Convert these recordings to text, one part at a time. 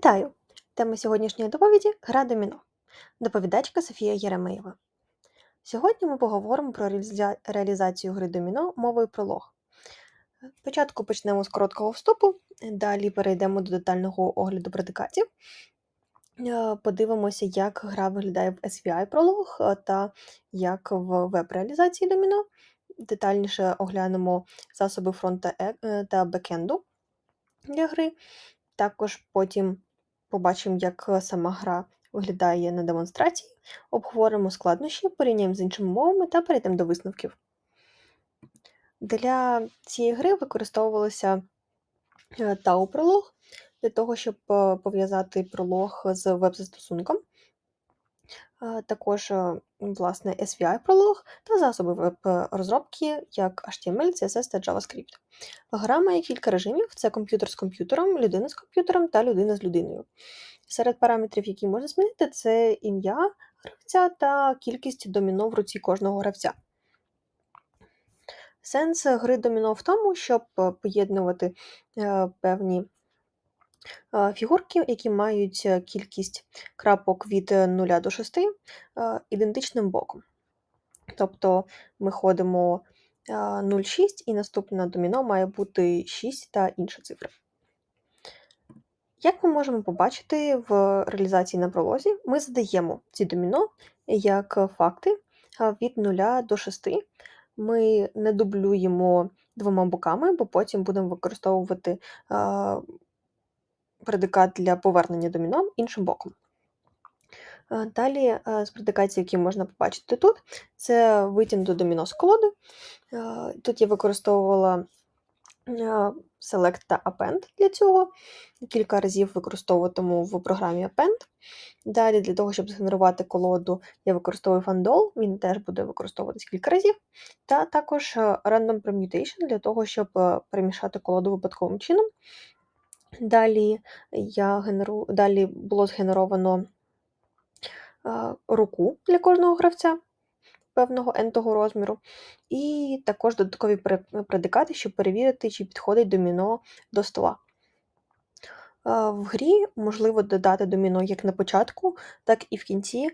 Вітаю! Тема сьогоднішньої доповіді гра доміно. Доповідачка Софія Єремеєва. Сьогодні ми поговоримо про реалізацію гри доміно мовою пролог. Спочатку почнемо з короткого вступу, далі перейдемо до детального огляду предикатів. Е, Подивимося, як гра виглядає в SVI пролог е, та як в веб-реалізації доміно. Детальніше оглянемо засоби фронта е- та бекенду для гри. Також потім побачимо, як е, сама гра виглядає на демонстрації, обговоримо складнощі, порівняємо з іншими мовами та перейдемо до висновків. Для цієї гри використовувалися тау-пролог для того, щоб е, пов'язати пролог з веб-застосунком. Е, Також, е, власне, SVI пролог та засоби веб-розробки, як HTML, CSS та JavaScript. Гра має кілька режимів: це комп'ютер з комп'ютером, людина з комп'ютером та людина з людиною. Серед параметрів, які можна змінити, це ім'я гравця та кількість доміно в руці кожного гравця. Сенс гри доміно в тому, щоб е, поєднувати е, певні е, фігурки, які мають е, кількість крапок від 0 до 6 е, ідентичним боком. Тобто ми ходимо е, 0,6 і наступне доміно має бути 6 та інша цифра. Як ми можемо побачити в реалізації на пролозі, ми задаємо ці доміно як факти від 0 до 6. Ми не дублюємо двома боками, бо потім будемо використовувати предикат для повернення доміно іншим боком. Далі з предикацій, які можна побачити тут, це витягнуто доміно з колоди. Тут я використовувала Select та Append для цього. Кілька разів використовуватиму в програмі Append. Далі, для того, щоб згенерувати колоду, я використовую Fandol, він теж буде використовуватись кілька разів. Та також е, Random Permutation для того, щоб е, перемішати колоду випадковим чином. Далі, я генеру... Далі було згенеровано руку для кожного гравця певного n-того розміру, і також додаткові предикати, щоб перевірити, чи підходить доміно до стола. В грі можливо додати доміно як на початку, так і в кінці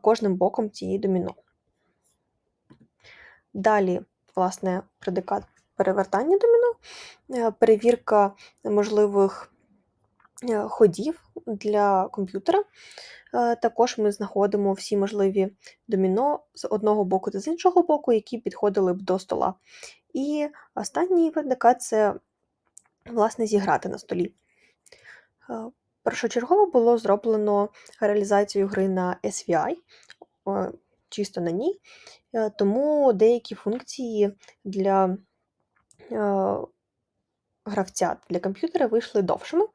кожним боком цієї доміно. Далі, власне, предикат перевертання доміно, е, перевірка можливих е, ходів для комп'ютера. Е, Також ми знаходимо всі можливі доміно з одного боку та з іншого боку, які підходили б до стола. І останній предикат це, власне, зіграти на столі. Першочергово було зроблено реалізацію гри на SVI, чисто на ній, тому деякі функції для гравця для комп'ютера вийшли довшими.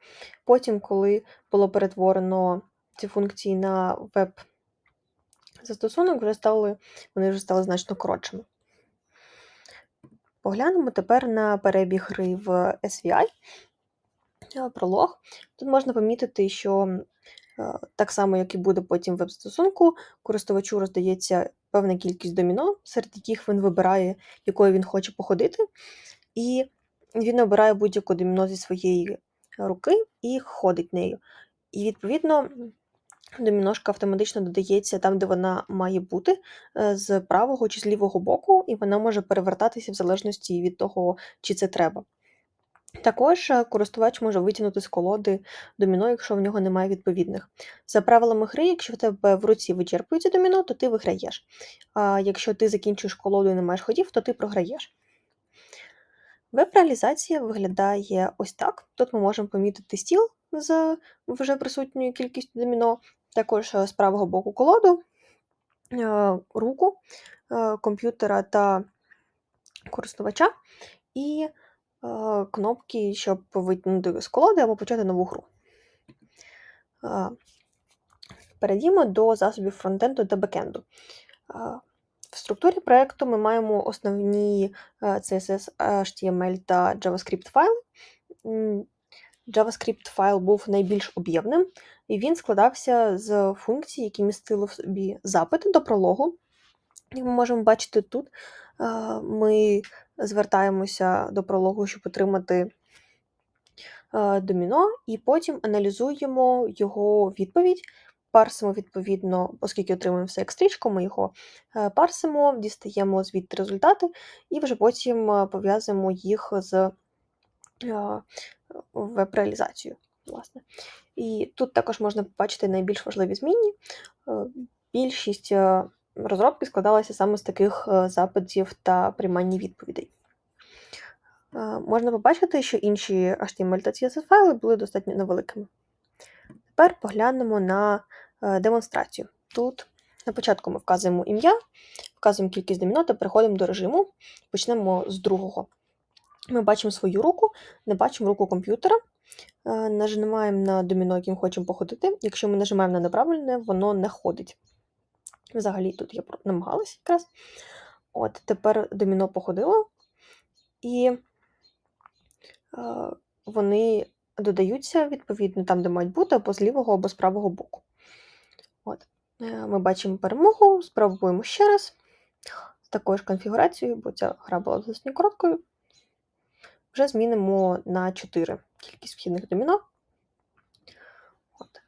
Потім, коли було перетворено ці функції на веб-застосунок, вже стали, вони вже стали значно коротшими. Поглянемо тепер на перебіг гри в SVI. Е, Пролог. Тут можна помітити, що е, так само, як і буде потім в веб-застосунку, користувачу роздається певна кількість доміно, серед яких він вибирає, якою він хоче походити, і він обирає будь-яку доміно зі своєї руки і ходить нею. І відповідно доміношка автоматично додається там, де вона має бути, е, з правого чи з лівого боку, і вона може перевертатися в залежності від того, чи це треба. Також е, користувач може витягнути з колоди доміно, якщо в нього немає відповідних. За правилами гри, якщо в тебе в руці вичерпується доміно, то ти виграєш. А якщо ти закінчуєш колоду і не маєш ходів, то ти програєш. Веб-реалізація виглядає ось так. Тут ми можемо помітити стіл з вже присутньою кількістю доміно, також е, з правого боку колоду, е, руку е, комп'ютера та користувача, і кнопки, щоб витягнути з колоди або почати нову гру. Перейдімо до засобів фронтенду та бекенду. В структурі проєкту ми маємо основні е, CSS, HTML та JavaScript файли. JavaScript файл був найбільш об'ємним, і він складався з функцій, які містили в собі запит до прологу. Як ми можемо бачити тут, е, ми звертаємося до прологу, щоб отримати е, доміно і потім аналізуємо його відповідь. Парсимо, відповідно, оскільки отримуємо все як стрічку, ми його е, парсимо, дістаємо звідти результати і вже потім е, пов'язуємо їх з веб-реалізацією. власне. І тут також можна побачити найбільш важливі змінні. Більшість розробки складалася саме з таких запитів та приймання відповідей. Можна побачити, що інші HTML та CSS файли були достатньо невеликими. Тепер поглянемо на е, демонстрацію. Тут на початку ми вказуємо ім'я, вказуємо кількість доміно та переходимо до режиму. Почнемо з другого. Ми бачимо свою руку, не бачимо руку комп'ютера. Е, нажимаємо на доміно, яким хочемо походити. Якщо ми нажимаємо на неправильне, воно не ходить. Взагалі, тут я намагалася якраз. От, Тепер доміно походило, і вони додаються, відповідно, там, де мають бути, або з лівого, або з правого боку. От. Е, ми бачимо перемогу, спробуємо ще раз. З такою ж конфігурацією, бо ця гра була достатньо короткою. Вже змінимо на 4 кількість вхідних доміно. От.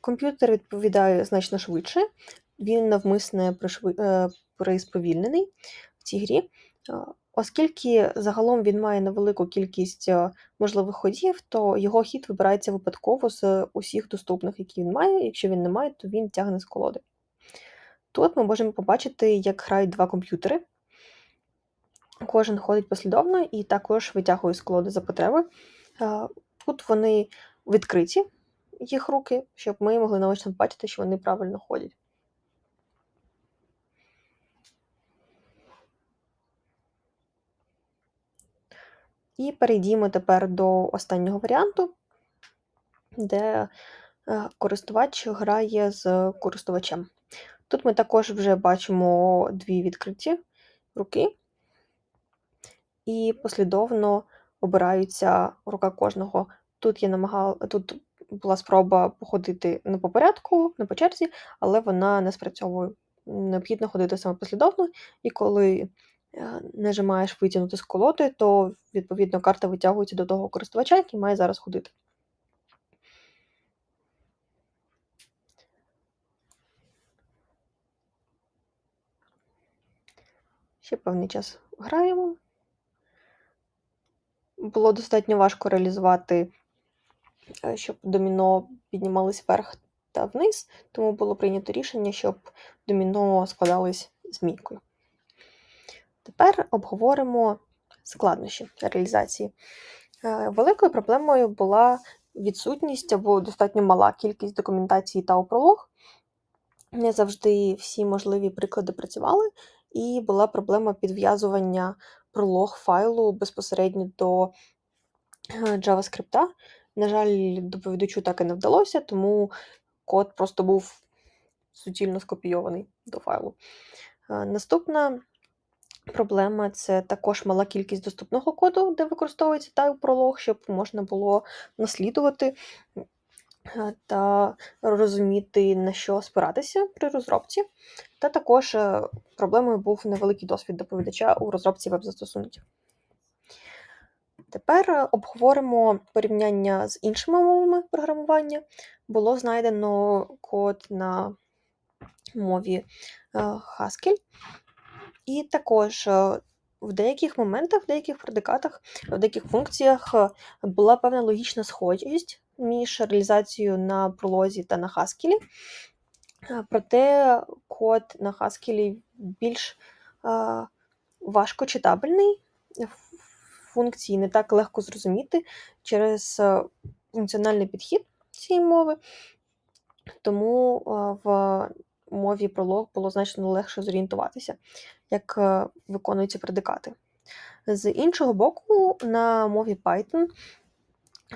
Комп'ютер відповідає значно швидше, він навмисне е, присповільнений в цій грі. Оскільки загалом він має невелику кількість е, можливих ходів, то його хід вибирається випадково з усіх доступних, які він має. Якщо він не має, то він тягне з колоди. Тут ми можемо побачити, як грають два комп'ютери. Кожен ходить послідовно і також витягує з колоди за потреби. Е, тут вони відкриті, їх руки, щоб ми могли наочно побачити, що вони правильно ходять. І перейдімо тепер до останнього варіанту, де е, користувач грає з користувачем. Тут ми також вже бачимо дві відкриті руки, і послідовно обираються рука кожного. Тут я намагала, тут була спроба походити не по порядку, не по черзі, але вона не спрацьовує. Необхідно ходити саме послідовно, і коли нажимаєш витягнути з колоди, то, відповідно, карта витягується до того користувача, який має зараз ходити. Ще певний час граємо. Було достатньо важко реалізувати, е, щоб доміно піднімались вверх та вниз, тому було прийнято рішення, щоб доміно складались змійкою. Тепер обговоримо складнощі реалізації. Е, великою проблемою була відсутність або достатньо мала кількість документації та пролог. Не завжди всі можливі приклади працювали, і була проблема підв'язування пролог файлу безпосередньо до е, JavaScript. На жаль, доповідачу так і не вдалося, тому код просто був суцільно скопійований до файлу. Е, наступна Проблема це також мала кількість доступного коду, де використовується тайп-пролог, щоб можна було наслідувати е, та розуміти, на що спиратися при розробці. Та також е, проблемою був невеликий досвід доповідача у розробці веб-застосунків. Тепер е, обговоримо порівняння з іншими мовами програмування. Було знайдено код на мові Haskell. І також е, в деяких моментах, в деяких предикатах, в деяких функціях е, була певна логічна схожість між реалізацією на пролозі та на хаскілі. Е, проте код на Haskell більш важко читабельний, функції не так легко зрозуміти через функціональний підхід цієї мови. Тому в мові пролог було значно легше зорієнтуватися, як е, виконуються предикати. З іншого боку, на мові Python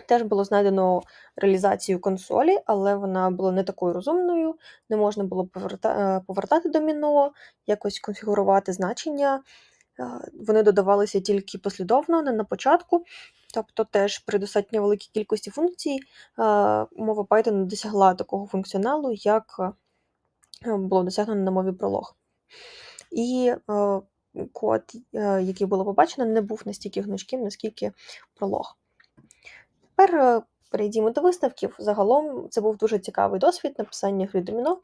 теж було знайдено реалізацію консолі, але вона була не такою розумною, не можна було е, повертати доміно, якось конфігурувати значення. Е, вони додавалися тільки послідовно, не на початку. Тобто теж при достатньо великій кількості функцій мова Python досягла такого функціоналу, як було досягнено на мові пролог. І е, код, е, який було побачено, не був настільки гнучким, наскільки пролог. Тепер е, перейдімо до висновків. Загалом це був дуже цікавий досвід написання гри доміно.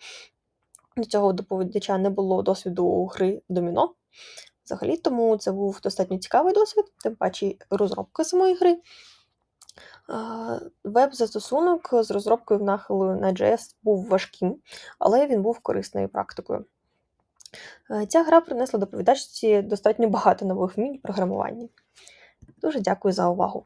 До цього доповідача не було досвіду гри доміно. Взагалі, тому це був достатньо цікавий досвід, тим паче розробка самої гри. Веб-застосунок з розробкою в нахилу на JS був важким, але він був корисною практикою. Е, Ця гра принесла доповідачці достатньо багато нових вмінь програмування. Дуже дякую за увагу!